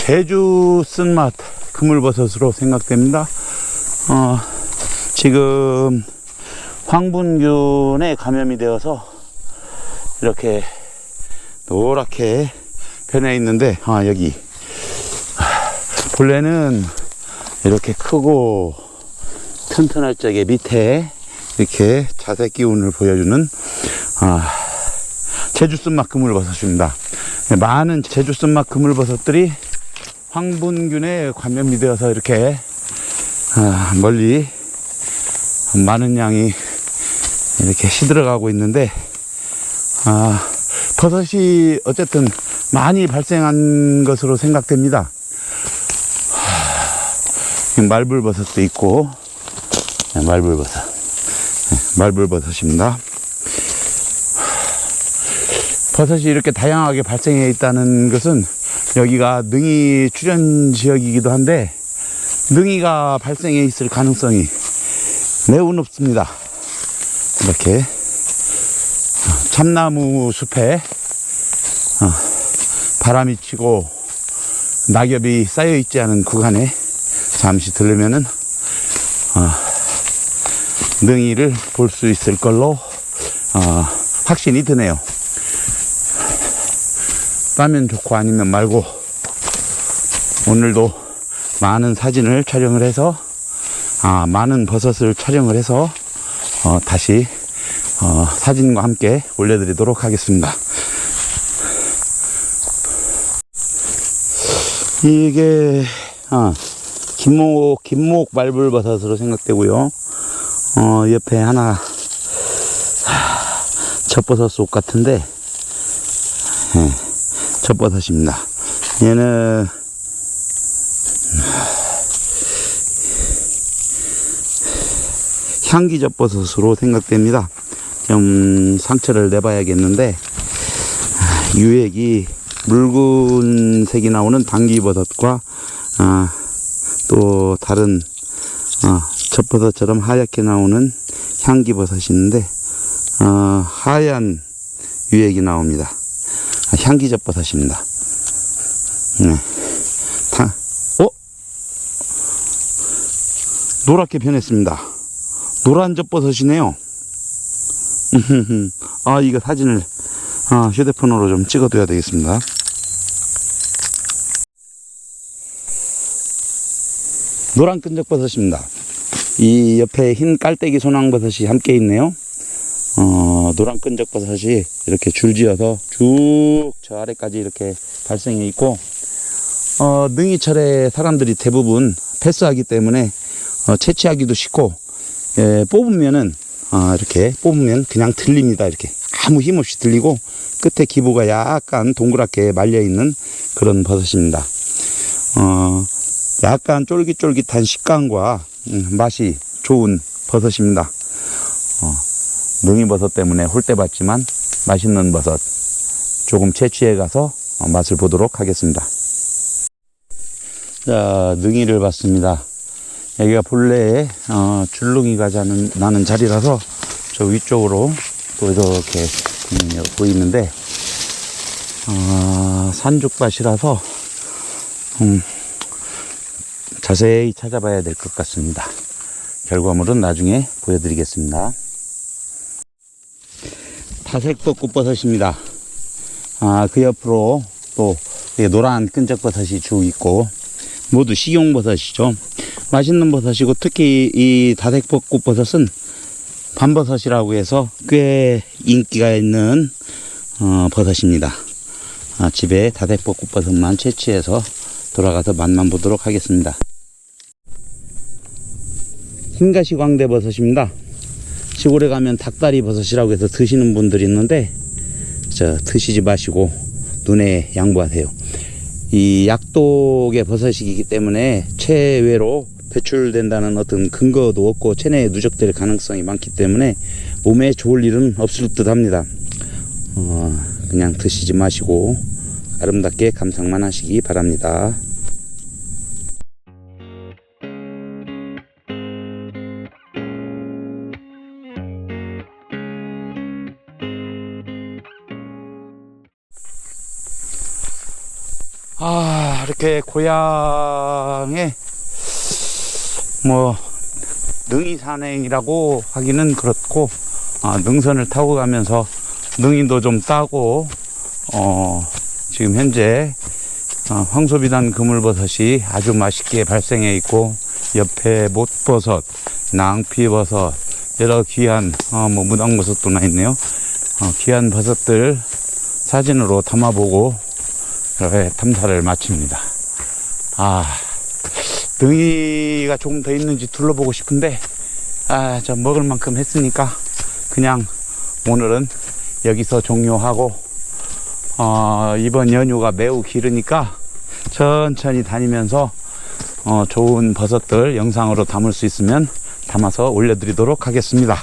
제주 쓴맛 그물버섯으로 생각됩니다. 어, 지금 황분균에 감염이 되어서 이렇게 노랗게 변해 있는데, 아, 여기. 본래는 이렇게 크고 튼튼할 적에 밑에 이렇게 자색 기운을 보여주는, 아, 제주 쓴맛 그물버섯입니다. 많은 제주 쓴맛 그물버섯들이 황분균에 감염이 되어서 이렇게 아, 멀리 많은 양이 이렇게 시들어가고 있는데 아, 버섯이 어쨌든 많이 발생한 것으로 생각됩니다. 하, 말불버섯도 있고 네, 말불버섯 네, 말불버섯입니다. 버섯이 이렇게 다양하게 발생해 있다는 것은 여기가 능이 출현 지역이기도 한데 능이가 발생해 있을 가능성이 매우 높습니다. 이렇게 참나무 숲에 어, 바람이 치고 낙엽이 쌓여 있지 않은 구간에 잠시 들르면은 어, 능이를 볼 수 있을 걸로 어, 확신이 드네요. 따면 좋고 아니면 말고 오늘도 많은 사진을 촬영을 해서 아 많은 버섯을 촬영을 해서 어, 다시 어, 사진과 함께 올려드리도록 하겠습니다. 이게 아, 김목 김목 말불버섯으로 생각되고요. 어, 옆에 하나 하, 젖버섯 속 같은데 예, 젖버섯입니다. 얘는 향기 젖버섯으로 생각됩니다. 좀 상처를 내봐야겠는데 아, 유액이 묽은 색이 나오는 당기버섯과 아, 또 다른 아, 젖버섯처럼 하얗게 나오는 향기버섯이 있는데 아, 하얀 유액이 나옵니다. 아, 향기젖버섯입니다. 네. 다, 어? 노랗게 변했습니다. 노란 젖버섯이네요. 아, 이거 사진을 아, 휴대폰으로 좀 찍어둬야 되겠습니다. 노란 끈적버섯입니다. 이 옆에 흰 깔때기 소낭버섯이 함께 있네요. 어, 노란 끈적버섯이 이렇게 줄지어서 쭉 저 아래까지 이렇게 발생해 있고, 어, 능이철에 사람들이 대부분 패스하기 때문에 어, 채취하기도 쉽고, 예, 뽑으면은 아, 이렇게 뽑으면 그냥 들립니다. 이렇게 아무 힘 없이 들리고 끝에 기부가 약간 동그랗게 말려 있는 그런 버섯입니다. 어, 약간 쫄깃쫄깃한 식감과 음, 맛이 좋은 버섯입니다. 어, 능이버섯 때문에 홀대봤지만 맛있는 버섯 조금 채취해 가서 어, 맛을 보도록 하겠습니다. 자, 능이를 봤습니다. 여기가 본래 어, 줄눈이가 자는, 나는 자리라서 저 위쪽으로 또 이렇게 음, 보이는데 어, 산죽밭이라서 음, 자세히 찾아봐야 될 것 같습니다. 결과물은 나중에 보여드리겠습니다. 다색벚꽃버섯입니다. 아, 그 옆으로 또 노란 끈적버섯이 쭉 있고 모두 식용버섯이죠. 맛있는 버섯이고 특히 이 다색벚꽃 버섯은 밤버섯이라고 해서 꽤 인기가 있는 어, 버섯입니다. 아, 집에 다색벚꽃 버섯만 채취해서 돌아가서 맛만 보도록 하겠습니다. 흰가시 광대 버섯입니다. 시골에 가면 닭다리 버섯이라고 해서 드시는 분들이 있는데 저 드시지 마시고 눈에 양보하세요. 이 약독의 버섯이기 때문에 체외로 배출된다는 어떤 근거도 없고 체내에 누적될 가능성이 많기 때문에 몸에 좋을 일은 없을 듯 합니다. 어, 그냥 드시지 마시고 아름답게 감상만 하시기 바랍니다. 아, 아, 이렇게 고향에 뭐 능이 산행이라고 하기는 그렇고 아, 능선을 타고 가면서 능이도 좀 따고 어, 지금 현재 어, 황소비단 그물버섯이 아주 맛있게 발생해 있고 옆에 못버섯, 낭피버섯 여러 귀한 어, 뭐 무당버섯도 나 있네요. 어, 귀한 버섯들 사진으로 담아보고 이렇게 탐사를 마칩니다. 아, 등이가 조금 더 있는지 둘러보고 싶은데, 아, 저 먹을 만큼 했으니까, 그냥 오늘은 여기서 종료하고, 어, 이번 연휴가 매우 길으니까, 천천히 다니면서, 어, 좋은 버섯들 영상으로 담을 수 있으면 담아서 올려드리도록 하겠습니다.